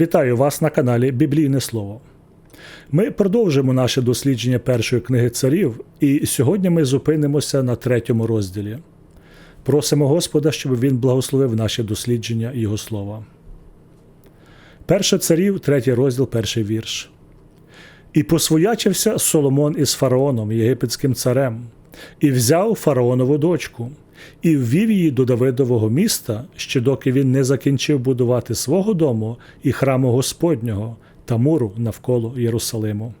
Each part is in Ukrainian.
Вітаю вас на каналі Біблійне Слово. Ми продовжимо наше дослідження першої книги царів, і сьогодні ми зупинимося на третьому розділі. Просимо Господа, щоб Він благословив наше дослідження Його слова. Перше царів, третій розділ, перший вірш. І посвоячився Соломон із фараоном, єгипетським царем, і взяв фараонову дочку, і ввів її до Давидового міста, ще доки він не закінчив будувати свого дому і храму Господнього та муру навколо Єрусалиму.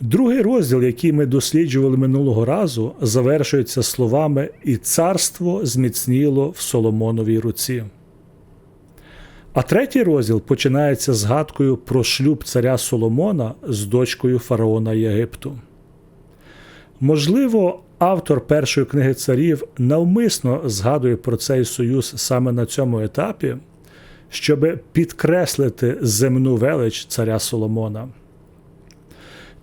Другий розділ, який ми досліджували минулого разу, завершується словами І царство зміцніло в Соломоновій руці. А третій розділ починається згадкою про шлюб царя Соломона з дочкою фараона Єгипту. Можливо, автор першої книги царів навмисно згадує про цей союз саме на цьому етапі, щоб підкреслити земну велич царя Соломона.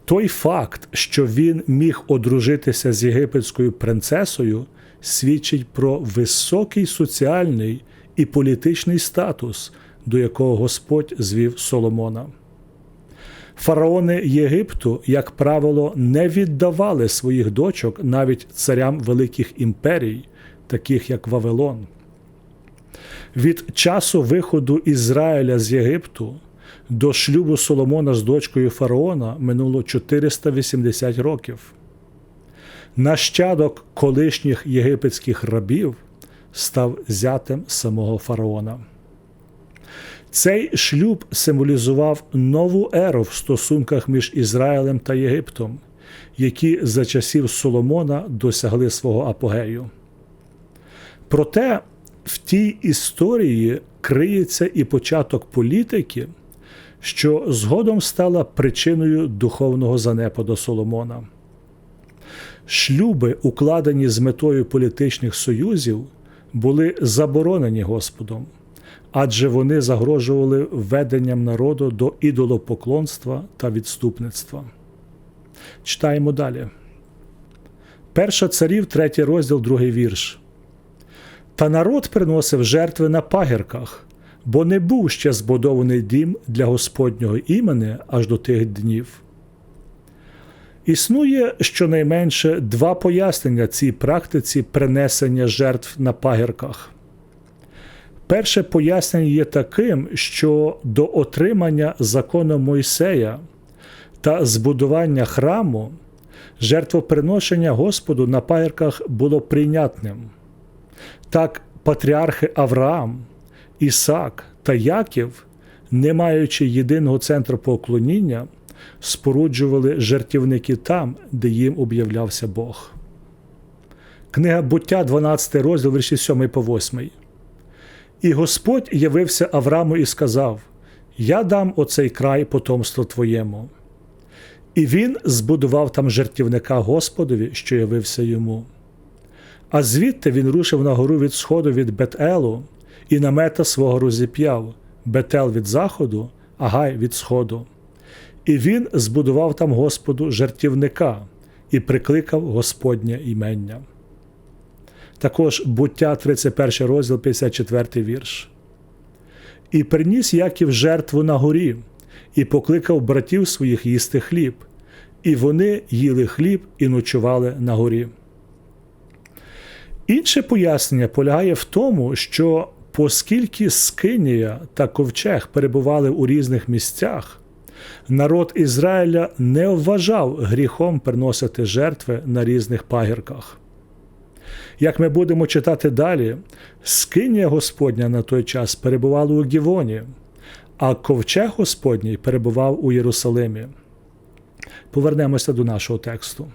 Той факт, що він міг одружитися з єгипетською принцесою, свідчить про високий соціальний і політичний статус, до якого Господь звів Соломона. Фараони Єгипту, як правило, не віддавали своїх дочок навіть царям великих імперій, таких як Вавилон. Від часу виходу Ізраїля з Єгипту до шлюбу Соломона з дочкою Фараона минуло 480 років. Нащадок колишніх єгипетських рабів став зятем самого фараона. Цей шлюб символізував нову еру в стосунках між Ізраїлем та Єгиптом, які за часів Соломона досягли свого апогею. Проте в тій історії криється і початок політики, що згодом стала причиною духовного занепаду Соломона. Шлюби, укладені з метою політичних союзів, були заборонені Господом, адже вони загрожували введенням народу до ідолопоклонства та відступництва. Читаємо далі. Перша царів, третій розділ, другий вірш. Та народ приносив жертви на пагірках, бо не був ще збудований дім для Господнього імени аж до тих днів. Існує щонайменше два пояснення цій практиці принесення жертв на пагірках. Перше пояснення є таким, що до отримання закону Мойсея та збудування храму жертвоприношення Господу на пагірках було прийнятним. Так, патріархи Авраам, Ісак та Яків, не маючи єдиного центру поклоніння, споруджували жертівники там, де їм об'являвся Бог. Книга буття, 12 розділ, вірші 7 по 8. І Господь явився Аврааму і сказав: Я дам оцей край потомство твоєму. І він збудував там жертівника Господові, що явився йому. А звідти він рушив на гору від сходу від Бетелу і намета свого розіп'яв Бетел від заходу, а Гай від сходу. І він збудував там Господу жертівника і прикликав Господнє імення. Також буття 31 розділ 54 вірш. І приніс Яків жертву на горі, і покликав братів своїх їсти хліб, і вони їли хліб і ночували на горі. Інше пояснення полягає в тому, що оскільки Скинія та ковчег перебували у різних місцях, народ Ізраїля не вважав гріхом приносити жертви на різних пагірках. Як ми будемо читати далі, скинія Господня на той час перебувала у Гівоні, а ковчег Господній перебував у Єрусалимі. Повернемося до нашого тексту.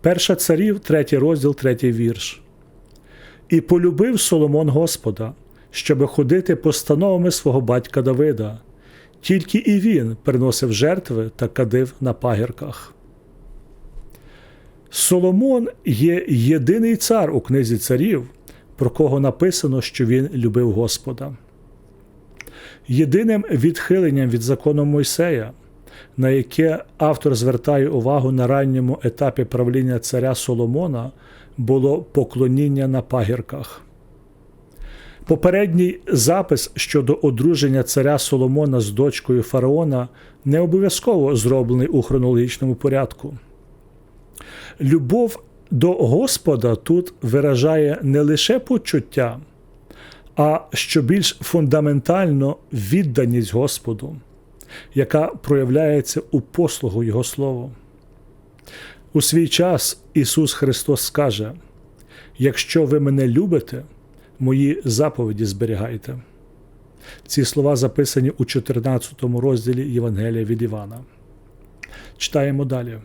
Перша царів, третій розділ, третій вірш. І полюбив Соломон Господа, щоби ходити постановами свого батька Давида, тільки і він приносив жертви та кадив на пагірках. Соломон є єдиний цар у книзі царів, про кого написано, що він любив Господа. Єдиним відхиленням від закону Мойсея, на яке автор звертає увагу на ранньому етапі правління царя Соломона, було поклоніння на пагірках. Попередній запис щодо одруження царя Соломона з дочкою фараона не обов'язково зроблений у хронологічному порядку. Любов до Господа тут виражає не лише почуття, а що більш фундаментально відданість Господу, яка проявляється у послугу Його Слову. У свій час Ісус Христос скаже: Якщо ви мене любите, мої заповіді зберігайте. Ці слова записані у 14 розділі Євангелія від Івана. Читаємо далі.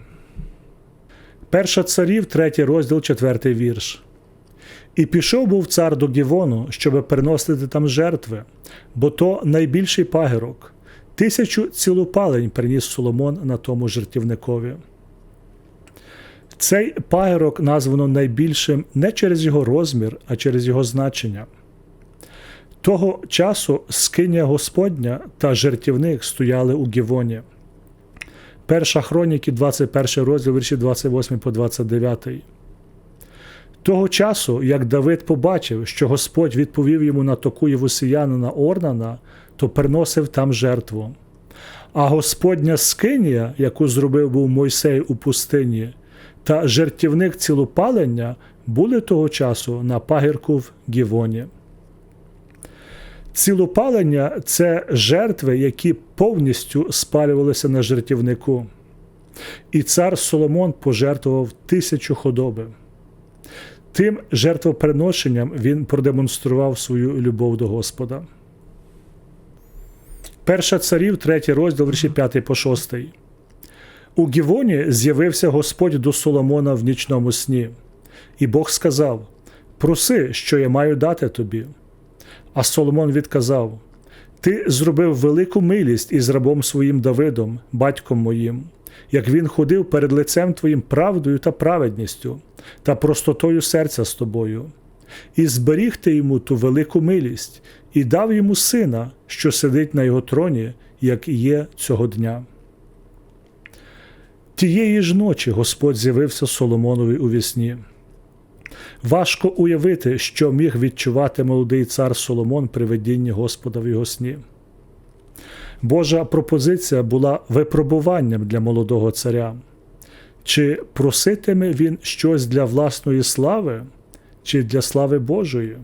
Перша царів, третій розділ, четвертий вірш. І пішов був цар до Гівону, щоб приносити там жертви, бо то найбільший пагірок. Тисячу цілопалень приніс Соломон на тому жертівникові. Цей пагірок названо найбільшим не через його розмір, а через його значення. Того часу скиня Господня та жертівник стояли у Гівоні. Перша хроніки, 21 розділ, вірші 28 по 29. Того часу, як Давид побачив, що Господь відповів йому на току євусіянина Орнана, то приносив там жертву. А Господня скинія, яку зробив був Мойсей у пустині, та жертівник цілопалення були того часу на пагірку в Гівоні. Цілопалення це жертви, які повністю спалювалися на жертівнику. І цар Соломон пожертвував тисячу худоби. Тим жертвоприношенням він продемонстрував свою любов до Господа. Перша царів, третій розділ, вірші 5 по 6. У Гівоні з'явився Господь до Соломона в нічному сні, і Бог сказав: Проси, що я маю дати тобі. А Соломон відказав: Ти зробив велику милість із рабом своїм Давидом, батьком моїм, як він ходив перед лицем твоїм правдою та праведністю, та простотою серця з тобою, і зберіг ти йому ту велику милість, і дав йому сина, що сидить на його троні, як і є цього дня. Тієї ж ночі Господь з'явився Соломонові у вісні. Важко уявити, що міг відчувати молодий цар Соломон при видінні Господа в його сні. Божа пропозиція була випробуванням для молодого царя. Чи проситиме він щось для власної слави, чи для слави Божої?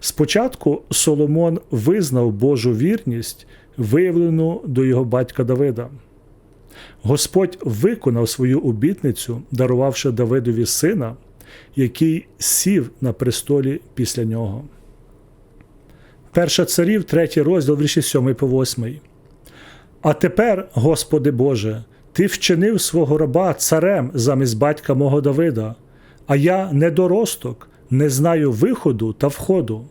Спочатку Соломон визнав Божу вірність, виявлену до його батька Давида. Господь виконав свою обітницю, дарувавши Давидові сина, який сів на престолі після нього. Перша царів, третій розділ вірші 7 по 8. А тепер, Господи Боже, Ти вчинив свого раба царем замість батька мого Давида, а я недоросток, не знаю виходу та входу.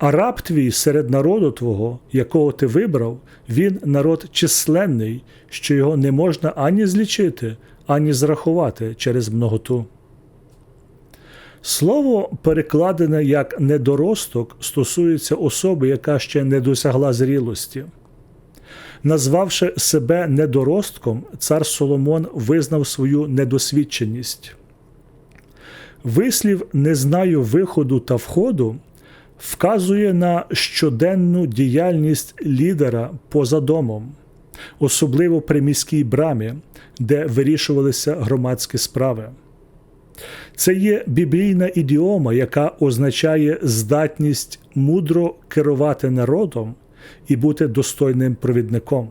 А раб твій серед народу Твого, якого ти вибрав, він народ численний, що його не можна ані злічити, ані зрахувати через многоту. Слово, перекладене як недоросток, стосується особи, яка ще не досягла зрілості. Назвавши себе недоростком, цар Соломон визнав свою недосвідченість. Вислів не знаю виходу та входу вказує на щоденну діяльність лідера поза домом, особливо при міській брамі, де вирішувалися громадські справи. Це є біблійна ідіома, яка означає здатність мудро керувати народом і бути достойним провідником.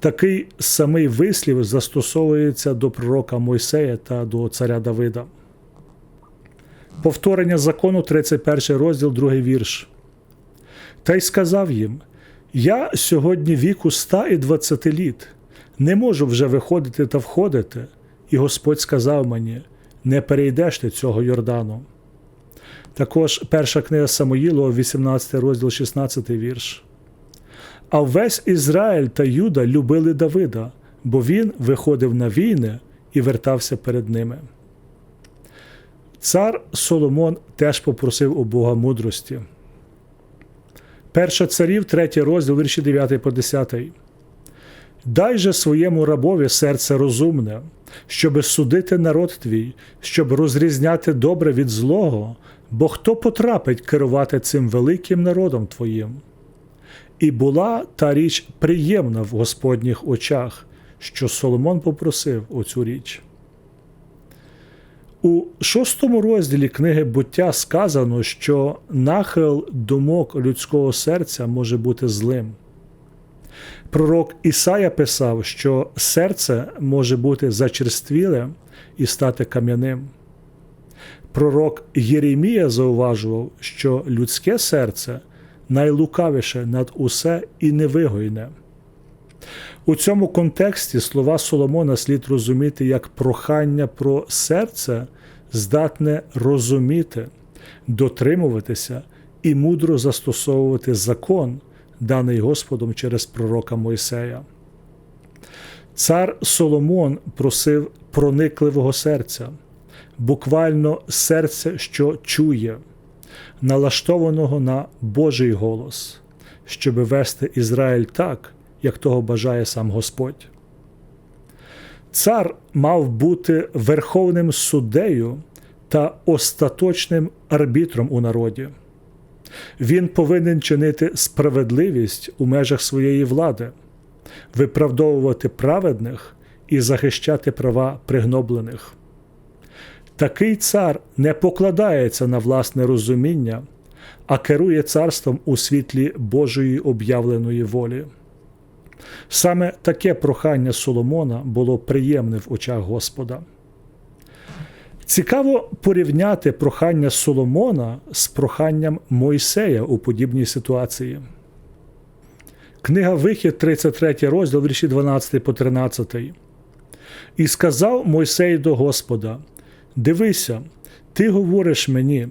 Такий самий вислів застосовується до пророка Мойсея та до царя Давида. Повторення закону, 31 розділ, 2 вірш. Та й сказав їм: Я сьогодні віку ста і двадцяти літ, не можу вже виходити та входити, і Господь сказав мені: не перейдеш ти цього Йордану. Також перша книга Самоїлова, 18 розділ, 16 вірш. А весь Ізраїль та Юда любили Давида, бо він виходив на війни і вертався перед ними. Цар Соломон теж попросив у Бога мудрості. Перша царів, третій розділ, вірші 9 по 10. Дай же своєму рабові серце розумне, щоби судити народ твій, щоб розрізняти добре від злого, бо хто потрапить керувати цим великим народом твоїм? І була та річ приємна в Господніх очах, що Соломон попросив оцю річ. У шостому розділі книги буття сказано, що нахил думок людського серця може бути злим. Пророк Ісая писав, що серце може бути зачерствіле і стати кам'яним. Пророк Єремія зауважував, що людське серце найлукавіше над усе і невигойне. У цьому контексті слова Соломона слід розуміти як прохання про серце, здатне розуміти, дотримуватися і мудро застосовувати закон, даний Господом через пророка Мойсея. Цар Соломон просив проникливого серця, буквально серця, що чує, налаштованого на Божий голос, щоби вести Ізраїль так як того бажає сам Господь. Цар мав бути верховним суддею та остаточним арбітром у народі. Він повинен чинити справедливість у межах своєї влади, виправдовувати праведних і захищати права пригноблених. Такий цар не покладається на власне розуміння, а керує царством у світлі Божої об'явленої волі. Саме таке прохання Соломона було приємне в очах Господа. Цікаво порівняти прохання Соломона з проханням Мойсея у подібній ситуації. Книга Вихід, 33 розділ, вірші 12 по 13. І сказав Мойсей до Господа: Дивися, ти говориш мені,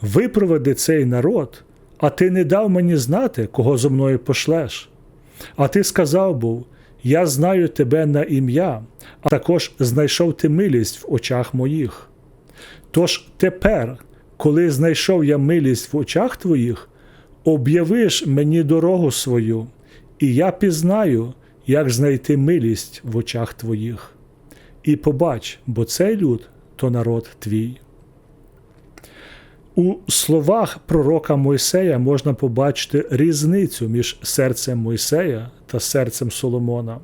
випроведи цей народ, а ти не дав мені знати, кого зо мною пошлеш. А ти сказав був: Я знаю тебе на ім'я, а також знайшов ти милість в очах моїх. Тож тепер, коли знайшов я милість в очах твоїх, об'явиш мені дорогу свою, і я пізнаю, як знайти милість в очах твоїх. І побач, бо цей люд то народ твій. У словах пророка Мойсея можна побачити різницю між серцем Мойсея та серцем Соломона.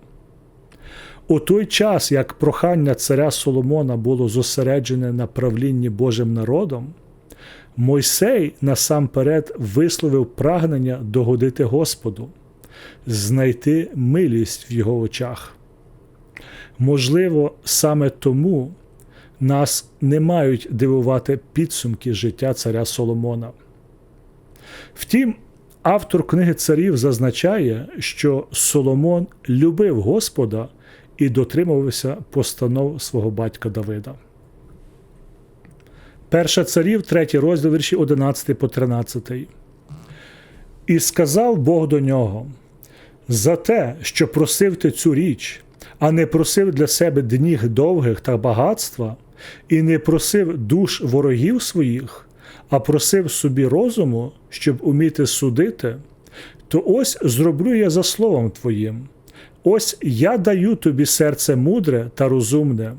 У той час, як прохання царя Соломона було зосереджене на правлінні Божим народом, Мойсей насамперед висловив прагнення догодити Господу, знайти милість в його очах. Можливо, саме тому нас не мають дивувати підсумки життя царя Соломона. Втім, автор книги царів зазначає, що Соломон любив Господа і дотримувався постанов свого батька Давида. Перша царів, третій розділ вірші 11 по 13. І сказав Бог до нього: за те, що просив ти цю річ, а не просив для себе дніх довгих та багатства, і не просив душ ворогів своїх, а просив собі розуму, щоб уміти судити, то ось зроблю я за словом Твоїм. Ось я даю тобі серце мудре та розумне,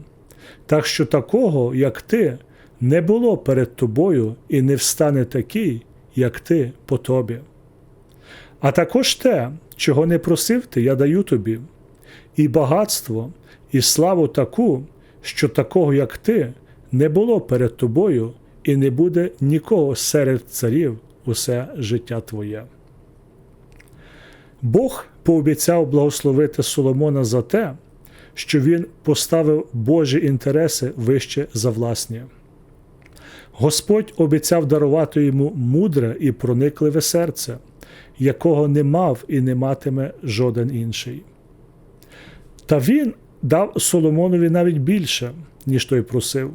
так що такого, як ти, не було перед тобою і не встане такий, як ти по тобі. А також те, чого не просив ти, я даю тобі, і багатство, і славу таку, що такого, як ти, не було перед тобою, і не буде нікого серед царів усе життя твоє. Бог пообіцяв благословити Соломона за те, що він поставив Божі інтереси вище за власні. Господь обіцяв дарувати йому мудре і проникливе серце, якого не мав і не матиме жоден інший. Та він дав Соломонові навіть більше, ніж той просив.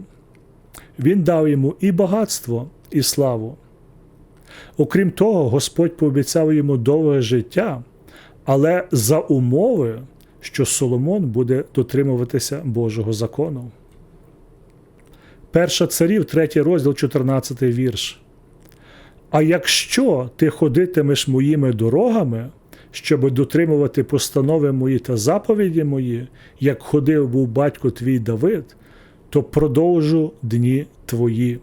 Він дав йому і багатство, і славу. Окрім того, Господь пообіцяв йому довге життя, але за умови, що Соломон буде дотримуватися Божого закону. Перша царів, третій розділ, 14 вірш. А якщо ти ходитимеш моїми дорогами, щоби дотримувати постанови мої та заповіді мої, як ходив був батько твій Давид, то продовжу дні твої.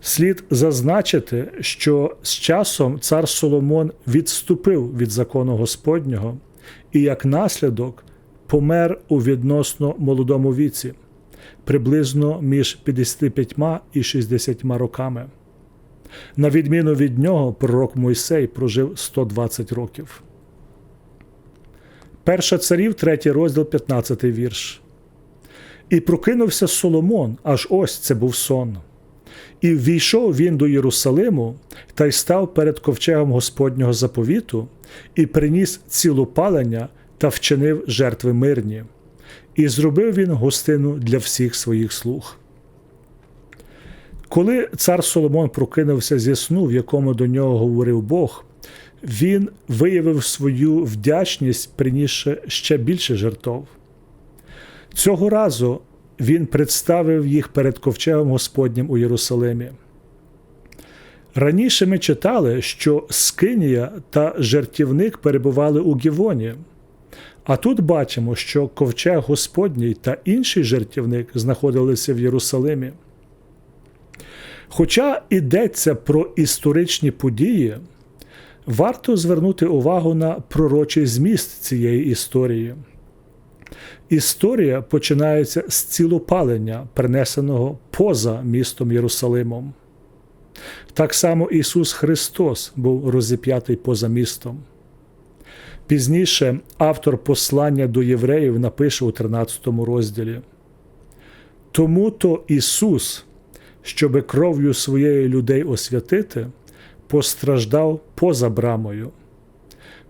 Слід зазначити, що з часом цар Соломон відступив від закону Господнього і, як наслідок, помер у відносно молодому віці, приблизно між 55 і 60 роками. На відміну від нього, пророк Мойсей прожив 120 років. Перша царів, третій розділ, 15 вірш. І прокинувся Соломон, аж ось це був сон. І ввійшов він до Єрусалиму та й став перед ковчегом Господнього заповіту, і приніс цілу палення та вчинив жертви мирні, і зробив він гостину для всіх своїх слуг. Коли цар Соломон прокинувся зі сну, в якому до нього говорив Бог, він виявив свою вдячність, принісши ще більше жертов. Цього разу він представив їх перед ковчегом Господнім у Єрусалимі. Раніше ми читали, що Скинія та жертівник перебували у Гівоні, а тут бачимо, що ковчег Господній та інший жертівник знаходилися в Єрусалимі. Хоча йдеться про історичні події, варто звернути увагу на пророчий зміст цієї історії. Історія починається з цілопалення, принесеного поза містом Єрусалимом. Так само Ісус Христос був розіп'ятий поза містом. Пізніше автор послання до євреїв напише у 13 розділі. Тому то Ісус, щоби кров'ю своєї людей освятити, постраждав поза брамою.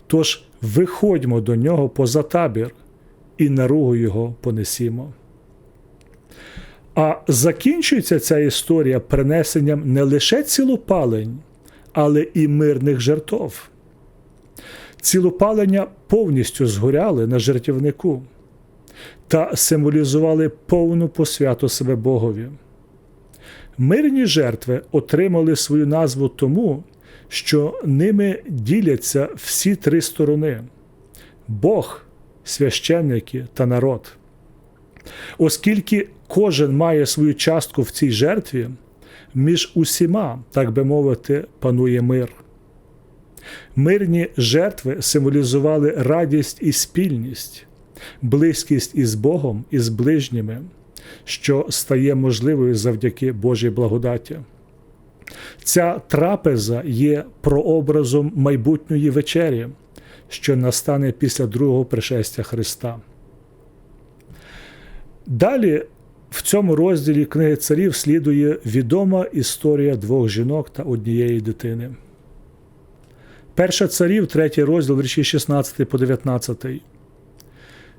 Тож виходьмо до нього поза табір і наругу його понесімо. А закінчується ця історія принесенням не лише цілопалень, але і мирних жертов. Цілопалення повністю згоряли на жертівнику та символізували повну посвяту себе Богові. Мирні жертви отримали свою назву тому, що ними діляться всі три сторони Бог, священники та народ. Оскільки кожен має свою частку в цій жертві, між усіма, так би мовити, панує мир. Мирні жертви символізували радість і спільність, близькість із Богом і з ближніми, що стає можливою завдяки Божій благодаті. Ця трапеза є прообразом майбутньої вечері, що настане після другого пришестя Христа. Далі в цьому розділі книги царів слідує відома історія двох жінок та однієї дитини. Перша царів, третій розділ, вірші 16 по 19.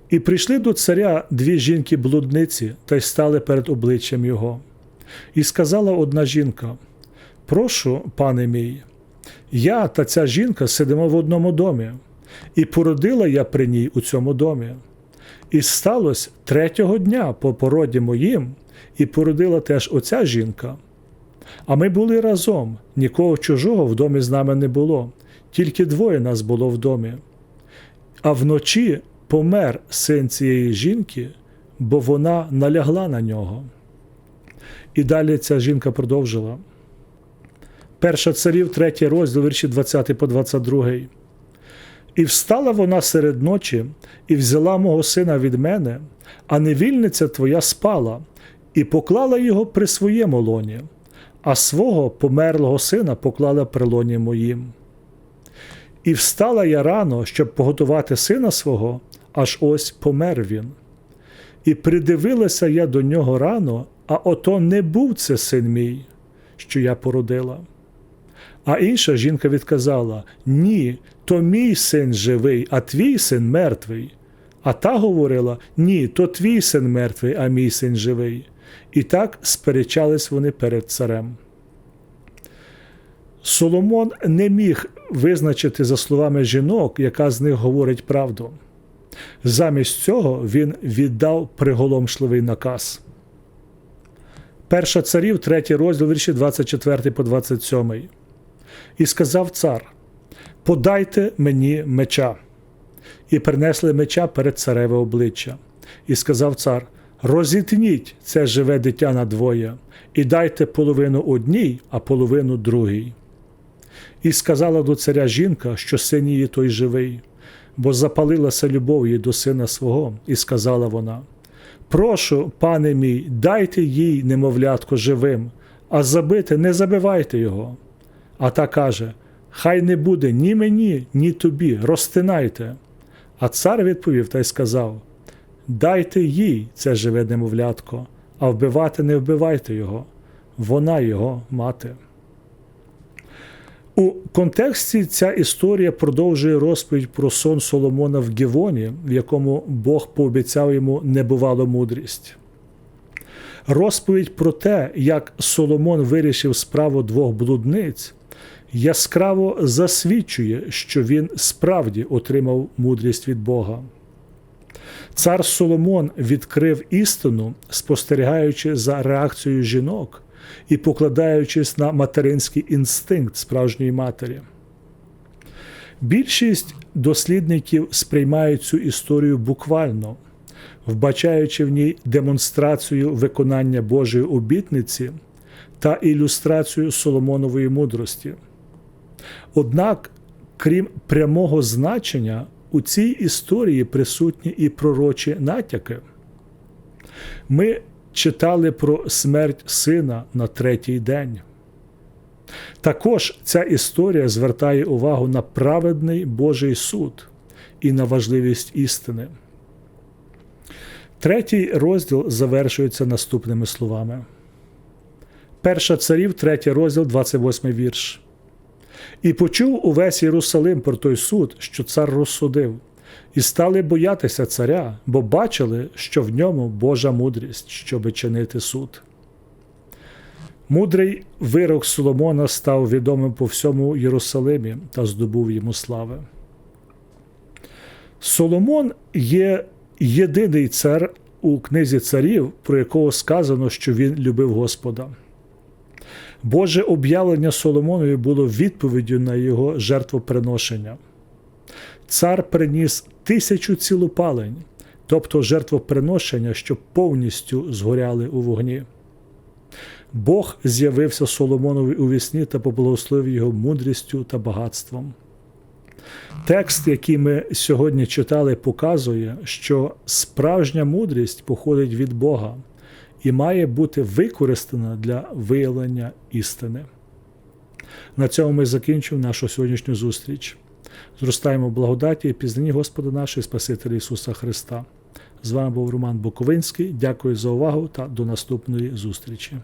І прийшли до царя дві жінки-блудниці та й стали перед обличчям його. І сказала одна жінка: Прошу, пане мій, я та ця жінка сидимо в одному домі, і породила я при ній у цьому домі. І сталося третього дня по породі моїм, і породила теж оця жінка. А ми були разом, нікого чужого в домі з нами не було, тільки двоє нас було в домі. А вночі помер син цієї жінки, бо вона налягла на нього. І далі ця жінка продовжила. Перша царів, третій розділ, вірші 20 по 22. І встала вона серед ночі, і взяла мого сина від мене, а невільниця твоя спала, і поклала його при своєму лоні, а свого померлого сина поклала при лоні моїм. І встала я рано, щоб поготувати сина свого, аж ось помер він. І придивилася я до нього рано, а ото не був це син мій, що я породила. А інша жінка відказала: Ні, то мій син живий, а твій син мертвий. А та говорила: Ні, то твій син мертвий, а мій син живий. І так сперечались вони перед царем. Соломон не міг визначити за словами жінок, яка з них говорить правду. Замість цього він віддав приголомшливий наказ. Перша царів, третій розділ вірші 24 по 27. І сказав цар: Подайте мені меча. І принесли меча перед цареве обличчя. І сказав цар: Розітніть це живе дитя на двоє, і дайте половину одній, а половину другій. І сказала до царя жінка, що син її той живий, бо запалилася любов її до сина свого, і сказала вона: Прошу, пане мій, дайте їй немовлятко живим, а забити не забивайте його. А та каже: Хай не буде ні мені, ні тобі, розтинайте. А цар відповів та й сказав: Дайте їй це живе немовлятко, а вбивати не вбивайте його, вона його мати. У контексті ця історія продовжує розповідь про сон Соломона в Гівоні, в якому Бог пообіцяв йому небувалу мудрість. Розповідь про те, як Соломон вирішив справу двох блудниць, яскраво засвідчує, що він справді отримав мудрість від Бога. Цар Соломон відкрив істину, спостерігаючи за реакцією жінок і покладаючись на материнський інстинкт справжньої матері. Більшість дослідників сприймають цю історію буквально, вбачаючи в ній демонстрацію виконання Божої обітниці та ілюстрацію Соломонової мудрості. Однак, крім прямого значення, у цій історії присутні і пророчі натяки. Ми читали про смерть сина на третій день. Також ця історія звертає увагу на праведний Божий суд і на важливість істини. Третій розділ завершується наступними словами. Перша царів, третій розділ, 28 вірш. І почув увесь Єрусалим про той суд, що цар розсудив, і стали боятися царя, бо бачили, що в ньому Божа мудрість, щоби чинити суд. Мудрий вирок Соломона став відомим по всьому Єрусалимі та здобув йому слави. Соломон є єдиний цар у книзі царів, про якого сказано, що він любив Господа. Боже об'явлення Соломонові було відповіддю на його жертвоприношення. Цар приніс тисячу цілопалень, тобто жертвоприношення, що повністю згоряли у вогні. Бог з'явився Соломонові у вісні та поблагословив його мудрістю та багатством. Текст, який ми сьогодні читали, показує, що справжня мудрість походить від Бога і має бути використана для виявлення істини. На цьому ми закінчуємо нашу сьогоднішню зустріч. Зростаємо в благодаті і пізнані Господа нашого Спасителя Ісуса Христа. З вами був Роман Буковинський. Дякую за увагу та до наступної зустрічі.